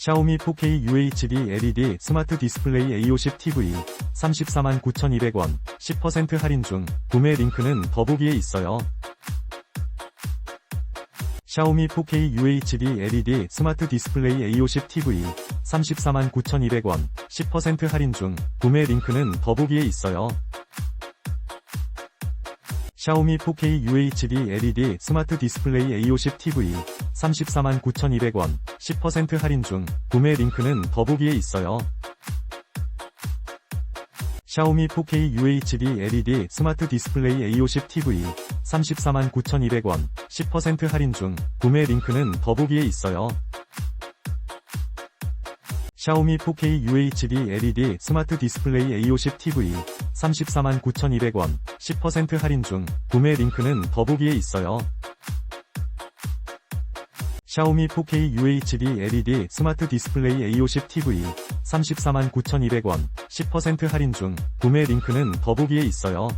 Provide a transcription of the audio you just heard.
샤오미 4K UHD LED 스마트 디스플레이 A50 TV 349,200원 10% 할인 중 구매 링크는 더보기에 있어요. 샤오미 4K UHD LED 스마트 디스플레이 A50 TV 349,200원 10% 할인 중 구매 링크는 더보기에 있어요. 샤오미 4K UHD LED 스마트 디스플레이 A50 TV 349,200원 10% 할인 중 구매 링크는 더보기에 있어요. 샤오미 4K UHD LED 스마트 디스플레이 A50 TV 349,200원 10% 할인 중 구매 링크는 더보기에 있어요. 샤오미 4K UHD LED 스마트 디스플레이 A50 TV 349,200원 10% 할인 중 구매 링크는 더보기에 있어요. 샤오미 4K UHD LED 스마트 디스플레이 A50 TV 349,200원 10% 할인 중 구매 링크는 더보기에 있어요.